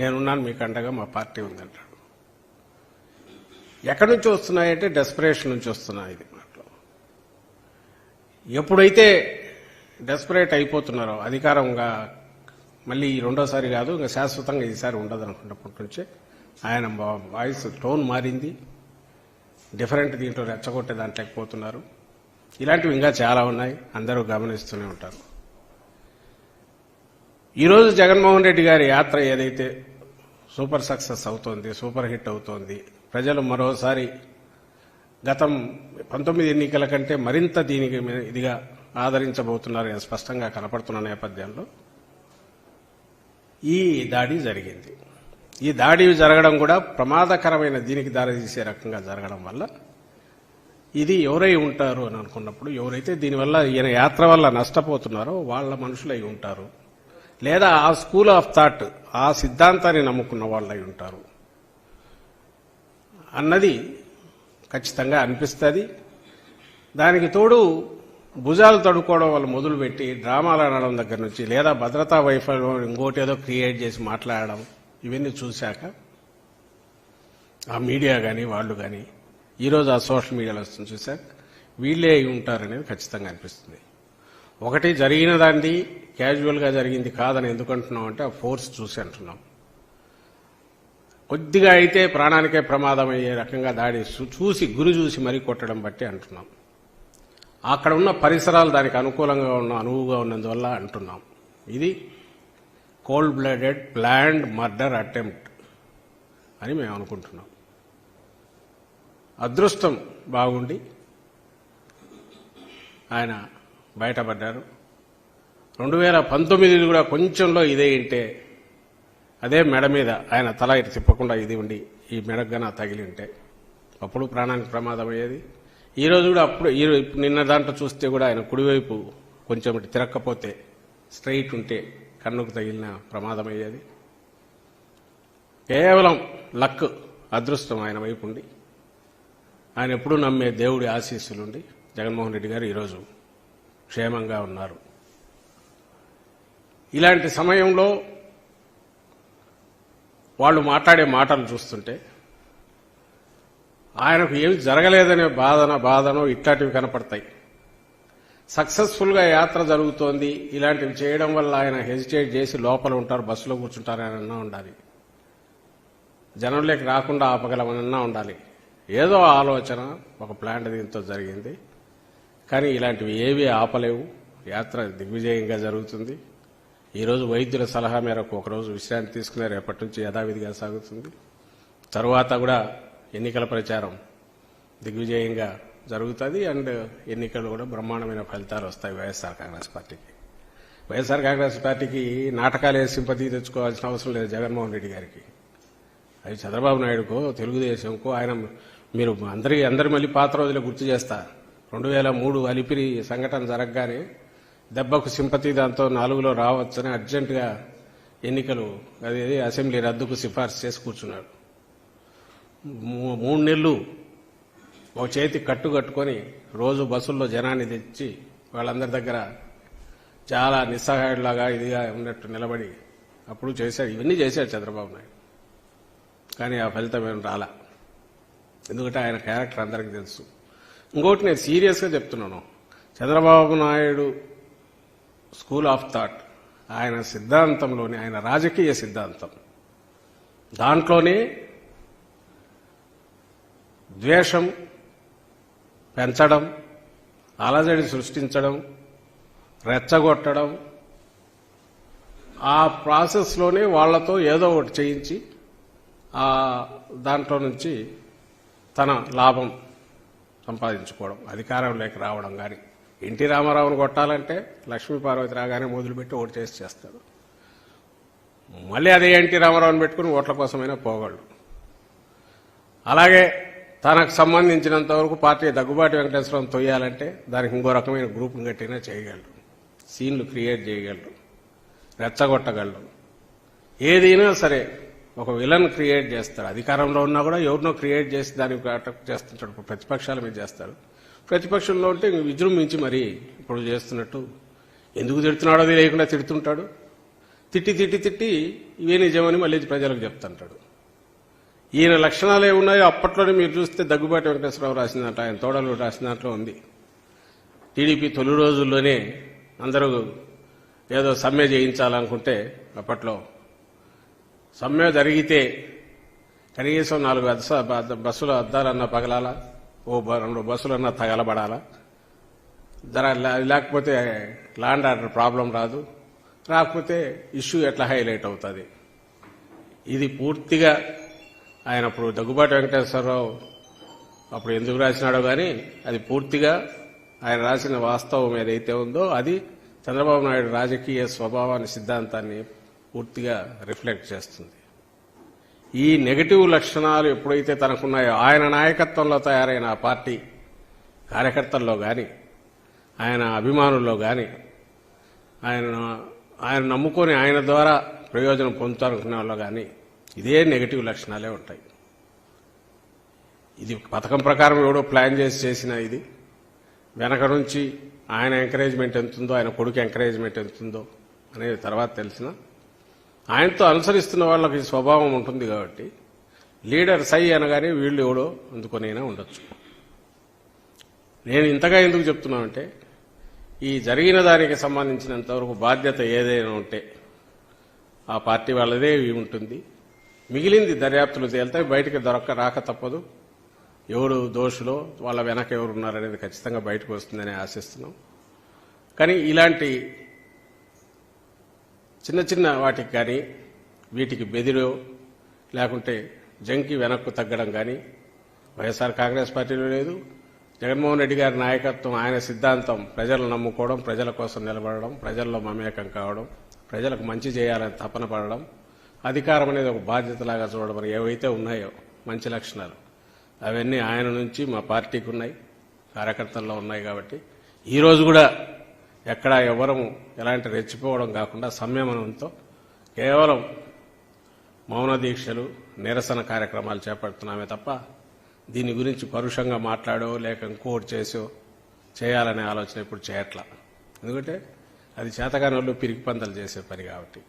నేనున్నాను మీకు అండగా మా పార్టీ ఉందంటాడు. ఎక్కడి నుంచి వస్తున్నాయంటే డెస్పరేషన్ నుంచి వస్తున్నాయి ఇది మాటలు. ఎప్పుడైతే డెస్పరేట్ అయిపోతున్నారో అధికారంగా మళ్ళీ ఈ రెండోసారి కాదు ఇంకా శాశ్వతంగా ఈసారి ఉండదు అనుకున్నప్పటి నుంచే ఆయన వాయిస్ టోన్ మారింది. డిఫరెంట్ దీంట్లో రెచ్చగొట్టే దాంట్లోకి పోతున్నారు. ఇలాంటివి ఇంకా చాలా ఉన్నాయి. అందరూ గమనిస్తూనే ఉంటారు. ఈరోజు జగన్మోహన్ రెడ్డి గారి యాత్ర ఏదైతే సూపర్ సక్సెస్ అవుతోంది సూపర్ హిట్ అవుతోంది ప్రజలు మరోసారి గతం పంతొమ్మిది ఎన్నికల కంటే మరింత దీనికి ఇదిగా ఆదరించబోతున్నారని స్పష్టంగా కనపడుతున్న నేపథ్యంలో ఈ దాడి జరిగింది. ఈ దాడి జరగడం కూడా ప్రమాదకరమైన దీనికి దారితీసే రకంగా జరగడం వల్ల ఇది ఎవరై ఉంటారు అని అనుకున్నప్పుడు ఎవరైతే దీనివల్ల ఈయన యాత్ర వల్ల నష్టపోతున్నారో వాళ్ళ మనుషులై ఉంటారు. లేదా ఆ స్కూల్ ఆఫ్ థాట్ ఆ సిద్ధాంతాన్ని నమ్ముకున్న వాళ్ళై ఉంటారు. అన్నది ఖచ్చితంగా అనిపిస్తుంది. దానికి తోడు భుజాలు తడుకోవడం వల్ల మొదలుపెట్టి డ్రామాలు అనడం దగ్గర నుంచి లేదా భద్రతా వైఫల్యం ఇంకోటి ఏదో క్రియేట్ చేసి మాట్లాడడం ఇవన్నీ చూశాక ఆ మీడియా కానీ వాళ్ళు కానీ ఈరోజు ఆ సోషల్ మీడియాలో వస్తుంది చూశాక వీళ్ళే అయి ఉంటారనేది ఖచ్చితంగా అనిపిస్తుంది. ఒకటి జరిగిన దాన్ని క్యాజువల్గా జరిగింది కాదని ఎందుకంటున్నాం అంటే ఆ ఫోర్స్ చూసి అంటున్నాం. కొద్దిగా అయితే ప్రాణానికే ప్రమాదం అయ్యే రకంగా దాడి చూ- చూసి గురి చూసి మరీ కొట్టడం బట్టి అంటున్నాం. అక్కడ ఉన్న పరిసరాలు దానికి అనుకూలంగా ఉన్న అనువుగా ఉన్నందువల్ల అంటున్నాం. ఇది cold blooded planned murder attempt అని మేము అనుకుంటున్నాం. అదృష్టం బాగుండి ఆయన బయటపడ్డారు. రెండు వేల పంతొమ్మిది కూడా కొంచెంలో ఇదే ఇంటే అదే మెడ మీద ఆయన తల ఇటు తిప్పకుండా ఇది ఉండి ఈ మెడగన తగిలి ఉంటే అప్పుడు ప్రాణానికి ప్రమాదం అయ్యేది. ఈ రోజు కూడా అప్పుడు ఈ నిన్న దాంట్లో చూస్తే కూడా ఆయన కుడివైపు కొంచెం తిరక్కపోతే స్ట్రైట్ ఉంటే కన్నుకు తగిలిన ప్రమాదం అయ్యేది. కేవలం లక్ అదృష్టం ఆయన వైపు ఉండి ఆయన ఎప్పుడూ నమ్మే దేవుడి ఆశీస్సులుండి జగన్మోహన్ రెడ్డి గారు ఈరోజు క్షేమంగా ఉన్నారు. ఇలాంటి సమయంలో వాళ్ళు మాట్లాడే మాటలు చూస్తుంటే ఆయనకు ఏమి జరగలేదనే బాధన బాధనో ఇట్లాంటివి కనపడతాయి. సక్సెస్ఫుల్గా యాత్ర జరుగుతోంది ఇలాంటివి చేయడం వల్ల ఆయన హెజిటేట్ చేసి లోపల ఉంటారు బస్సులో కూర్చుంటారని అన్నా ఉండాలి. జనంలోకి రాకుండా ఆపగలమనన్నా ఉండాలి. ఏదో ఆలోచన ఒక ప్లాంట్ దీంతో జరిగింది. కానీ ఇలాంటివి ఏవి ఆపలేవు. యాత్ర దిగ్విజయంగా జరుగుతుంది. ఈరోజు వైద్యుల సలహా మేరకు ఒకరోజు విశ్రాంతి తీసుకునే రేపటి నుంచి యథావిధిగా సాగుతుంది. తరువాత కూడా ఎన్నికల ప్రచారం దిగ్విజయంగా జరుగుతుంది. అండ్ ఎన్నికలు కూడా బ్రహ్మాండమైన ఫలితాలు వస్తాయి వైఎస్ఆర్ కాంగ్రెస్ పార్టీకి. వైఎస్ఆర్ కాంగ్రెస్ పార్టీకి నాటకాలు సింపతి తెచ్చుకోవాల్సిన అవసరం లేదు జగన్మోహన్ రెడ్డి గారికి. అది చంద్రబాబు నాయుడుకో తెలుగుదేశంకో ఆయన మీరు అందరి అందరి మళ్ళీ పాత రోజులు గుర్తు చేస్తా. రెండు వేల మూడు అలిపిరి సంఘటన జరగగానే దెబ్బకు సింపతి దాంతో నాలుగులో రావచ్చని అర్జెంటుగా ఎన్నికలు అది అసెంబ్లీ రద్దుకు సిఫార్సు చేసి కూర్చున్నాడు. మూ- మూడు నెలలు ఒక చేతి కట్టు కట్టుకొని రోజు బస్సుల్లో జనాన్ని తెచ్చి వాళ్ళందరి దగ్గర చాలా నిస్సహాయుడిలాగా ఇదిగా ఉన్నట్టు నిలబడి అప్పుడు చేశాడు. ఇవన్నీ చేశాడు చంద్రబాబు నాయుడు. కానీ ఆ ఫలితం ఏం రాలా. ఎందుకంటే ఆయన క్యారెక్టర్ అందరికీ తెలుసు. ఇంకోటి నేను సీరియస్గా చెప్తున్నాను. Chandrababu Naidu school of thought. ఆయన సిద్ధాంతంలోని ఆయన రాజకీయ సిద్ధాంతం. దాంట్లోనే ద్వేషం పెంచడం అలజడి సృష్టించడం రెచ్చగొట్టడం ఆ ప్రాసెస్లోనే వాళ్ళతో ఏదో ఒకటి చేయించి ఆ దాంట్లో నుంచి తన లాభం సంపాదించుకోవడం అధికారంలోకి రావడం కానీ ఎన్టీ రామారావును కొట్టాలంటే లక్ష్మీ పార్వతి రాగానే మొదలుపెట్టి ఓటు చేసి చేస్తాడు మళ్ళీ అదే ఎన్టీ రామారావుని పెట్టుకుని ఓట్ల కోసమైనా పోగలడు. అలాగే తనకు సంబంధించినంత వరకు పార్టీ దగ్గుబాటి వెంకటేశ్వరం తొయ్యాలంటే దానికి ఇంకో రకమైన గ్రూప్ను కట్టినా చేయగలడు. సీన్లు క్రియేట్ చేయగలడు. రెచ్చగొట్టగలడు. ఏదైనా సరే ఒక విలన్ క్రియేట్ చేస్తాడు. అధికారంలో ఉన్నా కూడా ఎవరినో క్రియేట్ చేసి దానికి అటాక్ చేస్తుంటాడు. ప్రతిపక్షాల మీద చేస్తాడు. ప్రతిపక్షంలో ఉంటే విజృంభించి మరి ఇప్పుడు చేస్తున్నట్టు ఎందుకు తిడుతున్నాడో అది లేకుండా తిడుతుంటాడు. తిట్టి తిట్టి తిట్టి ఇవే నిజమని మళ్ళీ ప్రజలకు చెప్తుంటాడు. ఈయన లక్షణాలు ఏమున్నాయో అప్పట్లోనే మీరు చూస్తే దగ్గుబాటి వెంకటేశ్వరరావు రాసినట్టు ఆయన తోడలు రాసిన దాంట్లో ఉంది. టీడీపీ తొలి రోజుల్లోనే అందరూ ఏదో సమ్మె చేయించాలనుకుంటే అప్పట్లో సమ్మె జరిగితే కనీసం నాలుగు అద్స బస్సులు అద్దాలన్నా పగలాల? ఓ బ- రెండు బస్సులన్నా తగలబడాలా? జర లేకపోతే ల్యాండ్ ఆర్డర్ ప్రాబ్లం రాదు. రాకపోతే ఇష్యూ ఎట్లా హైలైట్ అవుతుంది? ఇది పూర్తిగా ఆయన అప్పుడు దగ్గుబాటి వెంకటేశ్వరరావు అప్పుడు ఎందుకు రాసినాడో కానీ అది పూర్తిగా ఆయన రాసిన వాస్తవం ఏదైతే ఉందో అది చంద్రబాబు నాయుడు రాజకీయ స్వభావాన్ని సిద్ధాంతాన్ని పూర్తిగా రిఫ్లెక్ట్ చేస్తుంది. ఈ నెగటివ్ లక్షణాలు ఎప్పుడైతే తనకున్నాయో ఆయన నాయకత్వంలో తయారైన ఆ పార్టీ కార్యకర్తల్లో కానీ ఆయన అభిమానుల్లో కానీ ఆయన ఆయన నమ్ముకొని ఆయన ద్వారా ప్రయోజనం పొందుతారనుకునే వాళ్ళు కానీ ఇదే నెగటివ్ లక్షణాలే ఉంటాయి. ఇది పథకం ప్రకారం ఎవడో ప్లాన్ చేసి చేసిన ఇది వెనక నుంచి ఆయన ఎంకరేజ్మెంట్ ఎంతుందో ఆయన కొడుకు ఎంకరేజ్మెంట్ ఎంతుందో అనేది తర్వాత తెలిసిన ఆయనతో అనుసరిస్తున్న వాళ్ళకి స్వభావం ఉంటుంది కాబట్టి లీడర్ సై అనగానే వీళ్ళు ఎవడో అందుకొనైనా ఉండొచ్చు. నేను ఇంతగా ఎందుకు చెప్తున్నానంటే ఈ జరిగిన దానికి సంబంధించినంతవరకు బాధ్యత ఏదైనా ఉంటే ఆ పార్టీ వాళ్ళదే ఉంటుంది. మిగిలింది దర్యాప్తులు తేలితే బయటికి దొరక్క రాక తప్పదు. ఎవరు దోషులో వాళ్ళ వెనక ఎవరున్నారనేది ఖచ్చితంగా బయటకు వస్తుందని ఆశిస్తున్నాం. కానీ ఇలాంటి చిన్న చిన్న వాటికి కానీ వీటికి బెదిరో లేకుంటే జంకి వెనక్కు తగ్గడం కానీ వైఎస్ఆర్ కాంగ్రెస్ పార్టీలో లేదు. జగన్మోహన్ రెడ్డి గారి నాయకత్వం ఆయన సిద్ధాంతం ప్రజలు నమ్ముకోవడం ప్రజల కోసం నిలబడడం ప్రజల్లో మమేకం కావడం ప్రజలకు మంచి చేయాలని తపన పడడం అధికారం అనేది ఒక బాధ్యతలాగా చూడడం ఏవైతే ఉన్నాయో మంచి లక్షణాలు అవన్నీ ఆయన నుంచి మా పార్టీకి ఉన్నాయి కార్యకర్తల్లో ఉన్నాయి కాబట్టి. ఈరోజు కూడా ఎక్కడ ఎవరం ఎలాంటి రెచ్చిపోవడం కాకుండా సంయమనంతో కేవలం మౌన దీక్షలు నిరసన కార్యక్రమాలు చేపడుతున్నామే తప్ప దీని గురించి పరుషంగా మాట్లాడో లేక ఇంకోటి చేసో చేయాలనే ఆలోచన ఇప్పుడు చేయట్లా. ఎందుకంటే అది చేతగాని వాళ్ళు పిరికి పందలు చేసే పని కాబట్టి.